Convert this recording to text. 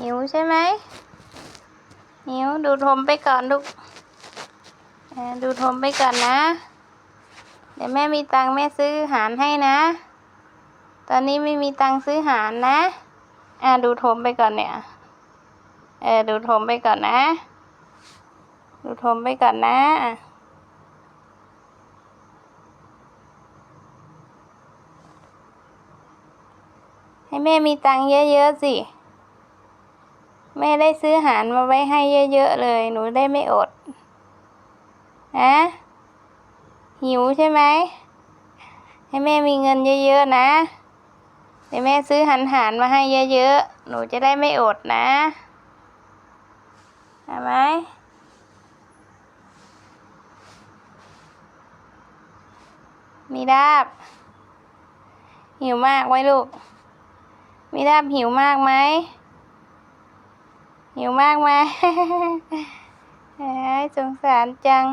หิวใช่ไหมหิวดูดผมไปก่อนลูกดูดผมไปก่อนนะ เดี๋ยวแม่มีตังค์แม่ซื้ออาหารให้นะ ตอนนี้ไม่มีตังค์ซื้ออาหารนะอ่าดูดผมไปก่อนเนี่ยเออดูดผมไปก่อนนะ ดูดผมไปก่อนนะอะให้แม่มีตังค์เยอะๆสิ แม่ได้ซื้ออาหารมาไว้ให้เยอะๆเลย หนูได้ไม่อดนะหิวใช่ไหม ให้แม่มีเงินเยอะๆนะ เดี๋ยวแม่ซื้อหันหารมาให้เยอะๆ หนูจะได้ไม่อดนะเอาไหมมีดาบ หิวมากไหมลูก มีดาบหิวมากไหม หิวมากไหมสงสารจัง